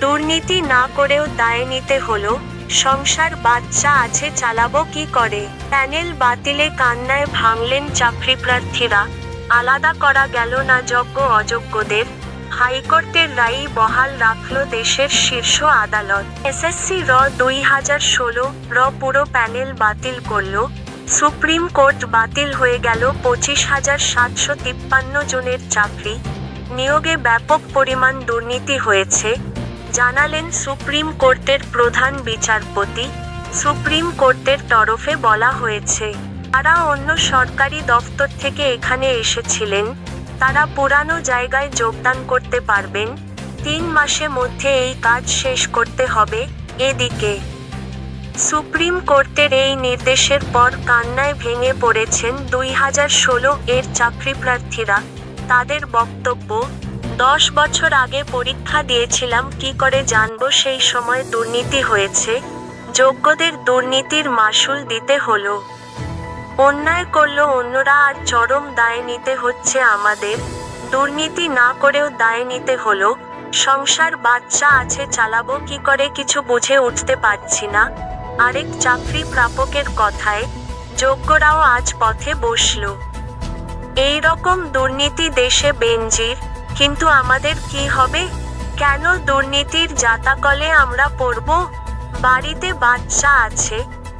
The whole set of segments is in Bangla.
দুর্নীতি না করেও দায় নিতে হলো। সংসার বাচ্চা আছে, চালাবো কি করে? প্যানেল বাতিলে কান্নায় ভাঙলেন চাকরি প্রার্থীরা। আলাদা করা গেল না যোগ্য অযোগ্যদের হাইকোর্টের রায় বহাল রাখল দেশের শীর্ষ আদালত। এসএসসি র দুই হাজার ষোলো র পুরো প্যানেল বাতিল করল। সুপ্রিম কোর্ট বাতিল হয়ে গেল পঁচিশ হাজার সাতশো তিপ্পান্ন জনের চাকরি। নিয়োগে ব্যাপক পরিমাণ দুর্নীতি হয়েছে, জানালেন সুপ্রিম কোর্টের প্রধান বিচারপতি। সুপ্রিম কোর্টের তরফে বলা হয়েছে, তারা অন্য সরকারি দফতর থেকে এখানে এসেছিলেন, তারা পুরানো জায়গায় যোগদান করতে পারবেন, তিন মাসে মধ্যে এই কাজ শেষ করতে হবে, এদিকে। সুপ্রিম কোর্টের এই নির্দেশের পর কান্নায় ভেঙে পড়েছেন দুই হাজার ষোলো এর চাকরি প্রার্থীরা। তাদের বক্তব্য, দশ বছর আগে পরীক্ষা দিয়েছিলাম কি করে জানব সেই সময় দুর্নীতি হয়েছে, যোগ্যদের দুর্নীতির মাসুল দিতে হলো। অন্যায় করল অন্যরা আর চরম দায় নিতে হচ্ছে আমাদের। দুর্নীতি না করেও দায় নিতে হলো। সংসার বাচ্চা আছে, চালাবো কি করে কিছু বুঝে উঠতে পারছি না। আরেক চাকরি প্রাপকের কথায়, যোগ্যরাও আজ পথে বসল। এই রকম দুর্নীতি দেশে বেঞ্জির, কিন্তু আমাদের কি হবে? কেন দুর্নীতির জাতাকলে আমরা পড়ব? বাড়িতে বাচ্চা আছে,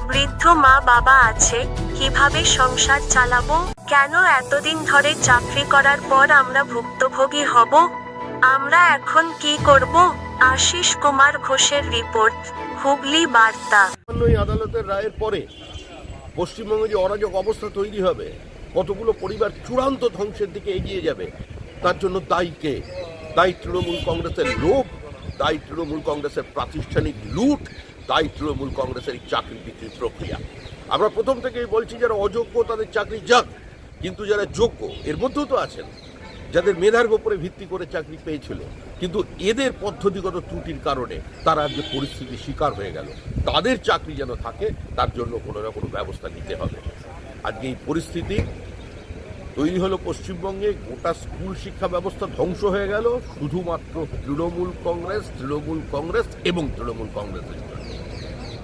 বৃদ্ধ মা বাবা আছে, কীভাবে সংসার চালাবো? কেন এতদিন ধরে চাকরি করার পর আমরা ভুক্তভোগী হব? আমরা এখন কি করব? আশিস কুমার ঘোষের রিপোর্ট, হুগলি বার্তা। আদালতের রায়ের পরে পশ্চিমবঙ্গে যে অরাজক অবস্থা তৈরি হবে কতগুলো পরিবার চূড়ান্ত ধ্বংসের দিকে এগিয়ে যাবে? তার জন্য দায়ী কে? দায়ী তৃণমূল কংগ্রেসের লোভ, দায়ী তৃণমূল কংগ্রেসের প্রাতিষ্ঠানিক লুট, দায়ী তৃণমূল কংগ্রেসের চাকরি বিক্রির প্রক্রিয়া। আমরা প্রথম থেকেই বলছি, যারা অযোগ্য তাদের চাকরি যাক, কিন্তু যারা যোগ্য, এর মধ্যেও তো আছেন। যাদের মেধার উপরে ভিত্তি করে চাকরি পেয়েছিল, কিন্তু এদের পদ্ধতিগত ত্রুটির কারণে তারা আজকে পরিস্থিতির শিকার হয়ে গেল। তাদের চাকরি যেন থাকে, তার জন্য কোনো না কোনো ব্যবস্থা নিতে হবে। আজকে এই পরিস্থিতি তৈরি হলো পশ্চিমবঙ্গে, গোটা স্কুল শিক্ষা ব্যবস্থা ধ্বংস হয়ে গেল। শুধুমাত্র তৃণমূল কংগ্রেস তৃণমূল কংগ্রেস এবং তৃণমূল কংগ্রেসের